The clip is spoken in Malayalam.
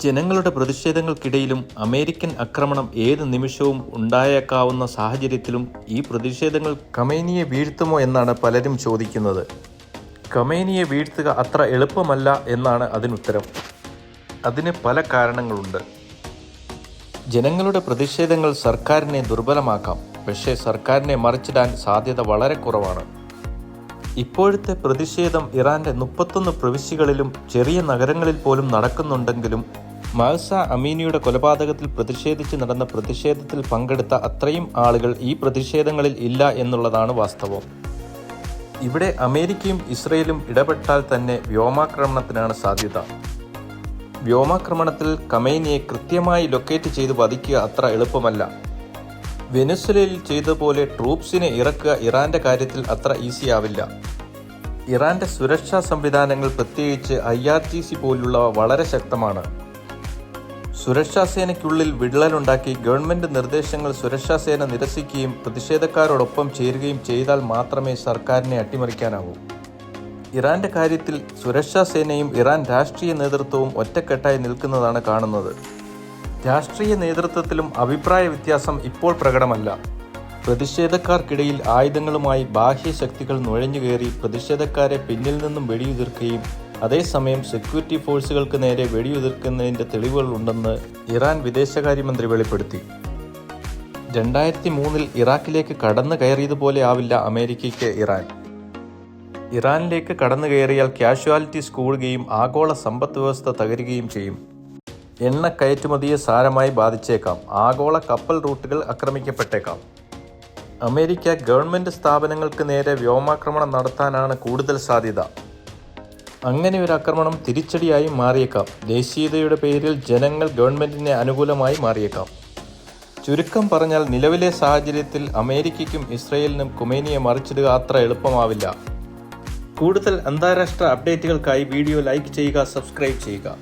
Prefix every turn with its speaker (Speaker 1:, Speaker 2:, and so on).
Speaker 1: ജനങ്ങളുടെ പ്രതിഷേധങ്ങൾക്കിടയിലും അമേരിക്കൻ ആക്രമണം ഏത് നിമിഷവും ഉണ്ടായേക്കാവുന്ന സാഹചര്യത്തിലും ഈ പ്രതിഷേധങ്ങൾ കമേനിയെ വീഴ്ത്തുമോ എന്നാണ് പലരും ചോദിക്കുന്നത്. കമേനിയെ വീഴ്ത്തുക അത്ര എളുപ്പമല്ല എന്നാണ് അതിനുത്തരം. അതിന് പല കാരണങ്ങളുണ്ട്. ജനങ്ങളുടെ പ്രതിഷേധങ്ങൾ സർക്കാരിനെ ദുർബലമാക്കാം. പക്ഷേ സർക്കാരിനെ മറിച്ചിടാൻ സാധ്യത വളരെ കുറവാണ്. ഇപ്പോഴത്തെ പ്രതിഷേധം ഇറാന്റെ മുപ്പത്തൊന്ന് പ്രവിശ്യകളിലും ചെറിയ നഗരങ്ങളിൽ പോലും നടക്കുന്നുണ്ടെങ്കിലും മഹസ അമീനിയുടെ കൊലപാതകത്തിൽ പ്രതിഷേധിച്ച് നടന്ന പ്രതിഷേധത്തിൽ പങ്കെടുത്ത അത്രയും ആളുകൾ ഈ പ്രതിഷേധങ്ങളിൽ ഇല്ല എന്നുള്ളതാണ് വാസ്തവം. ഇവിടെ അമേരിക്കയും ഇസ്രയേലും ഇടപെട്ടാൽ തന്നെ വ്യോമാക്രമണത്തിനാണ് സാധ്യത. വ്യോമാക്രമണത്തിൽ കമൈനിയെ കൃത്യമായി ലൊക്കേറ്റ് ചെയ്ത് വധിക്കുക അത്ര എളുപ്പമല്ല. വെനസ്വലയിൽ ചെയ്തതുപോലെ ട്രൂപ്സിനെ ഇറക്കുക ഇറാന്റെ കാര്യത്തിൽ അത്ര ഈസി ആവില്ല ഇറാന്റെ സുരക്ഷാ സംവിധാനങ്ങൾ പ്രത്യേകിച്ച് ഐ ആർ സി പോലുള്ളവ വളരെ ശക്തമാണ്. സുരക്ഷാ സേനയ്ക്കുള്ളിൽ വിള്ളലുണ്ടാക്കി ഗവൺമെന്റ് നിർദ്ദേശങ്ങൾ സുരക്ഷാസേന നിരസിക്കുകയും പ്രതിഷേധക്കാരോടൊപ്പം ചേരുകയും ചെയ്താൽ മാത്രമേ സർക്കാരിനെ അട്ടിമറിക്കാനാവൂ. ഇറാന്റെ കാര്യത്തിൽ സുരക്ഷാസേനയും ഇറാൻ രാഷ്ട്രീയ നേതൃത്വവും ഒറ്റക്കെട്ടായി നിൽക്കുന്നതാണ് കാണുന്നത്. രാഷ്ട്രീയ നേതൃത്വത്തിലും അഭിപ്രായ വ്യത്യാസം ഇപ്പോൾ പ്രകടമല്ല. പ്രതിഷേധക്കാർക്കിടയിൽ ആയുധങ്ങളുമായി ബാഹ്യശക്തികൾ നുഴഞ്ഞുകയറി പ്രതിഷേധക്കാരെ പിന്നിൽ നിന്നും വെടിയുതിർക്കുകയും അതേസമയം സെക്യൂരിറ്റി ഫോഴ്സുകൾക്ക് നേരെ വെടിയുതിർക്കുന്നതിന്റെ തെളിവുകൾ ഉണ്ടെന്ന് ഇറാൻ വിദേശകാര്യമന്ത്രി വെളിപ്പെടുത്തി. രണ്ടായിരത്തി മൂന്നിൽ ഇറാഖിലേക്ക് കടന്നു കയറിയതുപോലെ ആവില്ല അമേരിക്കയ്ക്ക് ഇറാൻ. ഇറാനിലേക്ക് കടന്നു കയറിയാൽ കാഷ്വാലിറ്റീസ് കൂടുകയും ആഗോള സമ്പദ് വ്യവസ്ഥ തകരുകയും ചെയ്യും. എണ്ണ കയറ്റുമതിയെ സാരമായി ബാധിച്ചേക്കാം. ആഗോള കപ്പൽ റൂട്ടുകൾ ആക്രമിക്കപ്പെട്ടേക്കാം. അമേരിക്ക ഗവൺമെന്റ് സ്ഥാപനങ്ങൾക്ക് നേരെ വ്യോമാക്രമണം നടത്താനാണ് കൂടുതൽ സാധ്യത. അങ്ങനെ ഒരു ആക്രമണം തിരിച്ചടിയായി മാറിയേക്കാം. ദേശീയതയുടെ പേരിൽ ജനങ്ങൾ ഗവൺമെന്റിനെ അനുകൂലമായി മാറിയേക്കാം. ചുരുക്കം പറഞ്ഞാൽ നിലവിലെ സാഹചര്യത്തിൽ അമേരിക്കയ്ക്കും ഇസ്രയേലിനും കുമേനിയെ മറിച്ചിടുക അത്ര എളുപ്പമാവില്ല. കൂടുതൽ അന്താരാഷ്ട്ര അപ്ഡേറ്റുകൾക്കായി വീഡിയോ ലൈക്ക് ചെയ്യുക സബ്സ്ക്രൈബ് ചെയ്യുക.